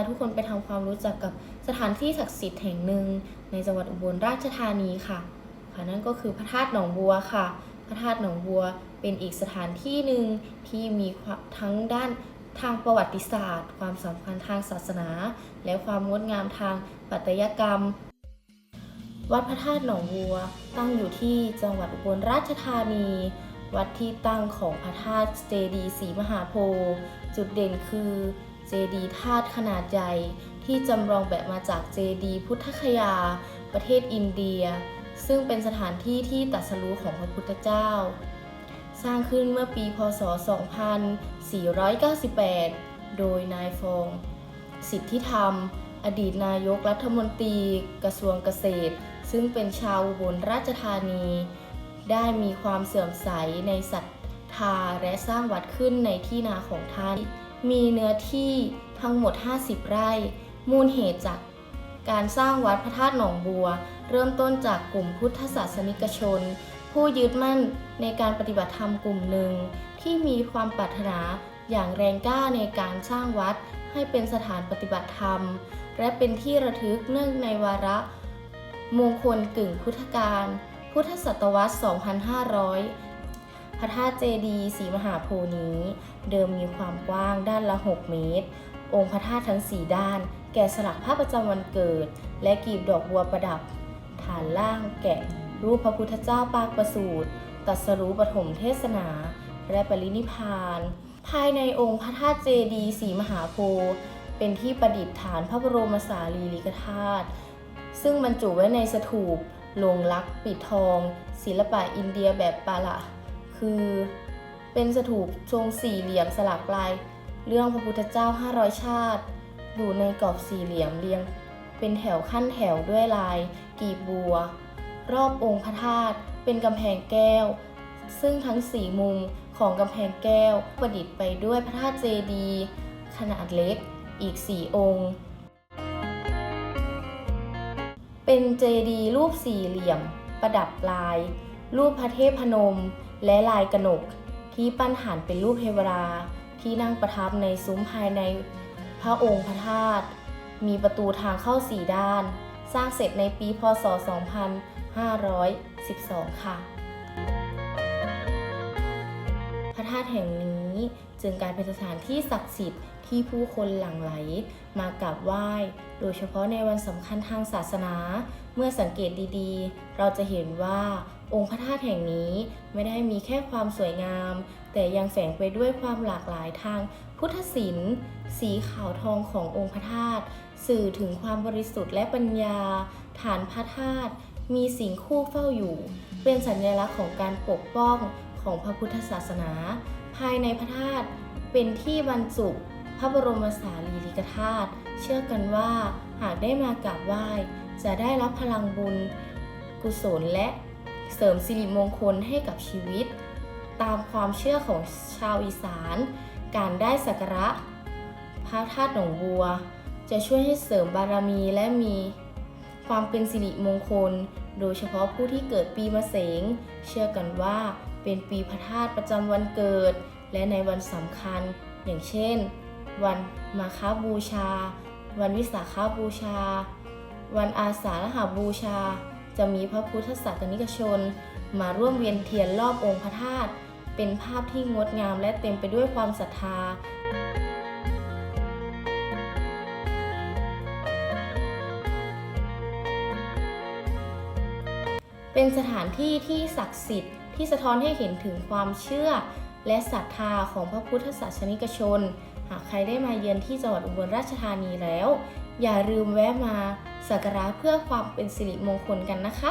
าทุกคนไปทำความรู้จักกับสถานที่ศักดิ์สิทธิ์แห่งหนึ่งในจังหวัดอุบลราชธานีค่ะค่ะนั่นก็คือพระธาตุหนองบัวค่ะ พระธาตุหนองบัวเป็นอีกสถานที่หนึ่งที่มีทั้งด้านทางประวัติศาสตร์ ความสำคัญทางศาสนา และความงดงามทางปัตยกรรม วัดพระธาตุหนองบัวตั้งอยู่ที่จังหวัดอุบลราชธานี วัดที่ตั้งของพระธาตุเจดีย์ศรีมหาโพธิ์จุดเด่นคือ เจดีย์ธาตุขนาดใหญ่ที่จำลองแบบมาจากเจดีย์พุทธคยา ประเทศอินเดีย ซึ่งเป็นสถานที่ที่ตรัสรู้ของพระพุทธเจ้า สร้างขึ้นเมื่อปีพศ 2498 โดยนายฟอง สิทธิธรรม อดีตนายกรัฐมนตรี กระทรวงเกษตร ซึ่งเป็นชาวอุบลราชธานี ได้มีความเสื่อมใสในศรัทธาและสร้างวัดขึ้นในที่นาของท่าน มีเนื้อที่ทั้งหมด 50 ไร่ มูลเหตุจากการสร้างวัดพระธาตุหนองบัว เริ่มต้นจากกลุ่มพุทธศาสนิกชน ผู้ยึดมั่นในการปฏิบัติธรรมกลุ่มหนึ่ง ที่มีความปรารถนาอย่างแรงกล้าในการสร้างวัดให้เป็นสถานปฏิบัติธรรม และเป็นที่ระทึกเนื่องในวาระ มงคลกึ่งพุทธกาลพุทธศตวรรษ 2500 พระธาตุเจดีย์ศรีมหาโพธิ์นี้ เดิมมีความกว้างด้านละ 6 เมตร องค์พระธาตุทั้ง 4 ด้าน แกะสลักภาพประจำวันเกิด และกีบดอกบัวประดับ ฐานล่างแกะ รูปพระพุทธเจ้าปางประสูติตัสรู้ปฐมเทศนา และปรินิพาน ภายในองค์พระธาตุเจดีย์ศรีมหาโพธิ์เป็นที่ประดิษฐานพระบรมสารีริกธาตุซึ่งบรรจุไว้ในสถูปโลงลักษ์ปิดทอง ศิลปะอินเดียแบบปาละ คือเป็นสถูปทรงสี่เหลี่ยมสลักลาย เรื่องพระพุทธเจ้า 500 ชาติ อยู่ในกรอบสี่เหลี่ยมเรียง เป็นแถวขั้นแถวด้วยลาย กีบบัว รอบองค์พระธาตุเป็นกำแพงแก้ว ซึ่งทั้งสี่มุมของกำแพงแก้วประดิษฐ์ไปด้วยพระธาตุเจดีย์ขนาดเล็กอีก4องค์ เป็นเจดีย์รูปสี่เหลี่ยมประดับลาย รูปพระเทพพนม และลายกระหนก ที่ปั้นหันเป็นรูปเทวดาที่นั่งประทับในซุ้มภายในพระองค์พระธาตุมีประตูทางเข้าสี่ด้าน สร้างเสร็จในปีพศ 2512 ค่ะ พระธาตุแห่งนี้ จึงกลายเป็นสถานที่ศักดิ์สิทธิ์ที่ผู้คนหลั่งไหล มากราบไหว้ โดยเฉพาะในวันสำคัญทางศาสนา เมื่อสังเกตดีๆ เราจะเห็นว่าองค์พระธาตุแห่งนี้ไม่ได้มีแค่ความสวยงาม แต่ยังแฝงไปด้วยความหลากหลายทางพุทธศิลป์สีขาวทองขององค์พระธาตุสื่อถึงความบริสุทธิ์และปัญญา ฐานพระธาตุมีสิ่งคู่เฝ้าอยู่ เป็นสัญลักษณ์ของการปกป้อง ของพระพุทธศาสนา ภายในพระธาตุเป็นที่บรรจุพระบรมสารีริกธาตุเชื่อกันว่าหากได้มากราบไหว้ จะได้รับพลังบุญ กุศลและเสริมสิริมงคลให้กับชีวิต ตามความเชื่อของชาวอีสาน การได้สักการะพระธาตุหนองบัว จะช่วยให้เสริมบารมีและมีความเป็นสิริมงคล โดยเฉพาะผู้ที่เกิดปีมะเสง เชื่อกันว่า เป็นปีพระธาตุประจำวันเกิด และในวันสำคัญ อย่างเช่น วันมาฆบูชา วันวิสาขบูชา วันอาสาฬหบูชา จะมีพระพุทธศาสนิกชน มาร่วมเวียนเทียนรอบองค์พระธาตุเป็นภาพที่งดงามและเต็มไปด้วยความศรัทธาเป็นสถานที่ที่ศักดิ์สิทธิ์ ที่สะท้อนให้เห็นถึงความเชื่อ และศรัทธาของพระพุทธศาสนิกชน หากใครได้มาเยือนที่จังหวัดอุบลราชธานีแล้ว อย่าลืมแวะมาสักการะเพื่อความเป็นสิริมงคลกันนะคะ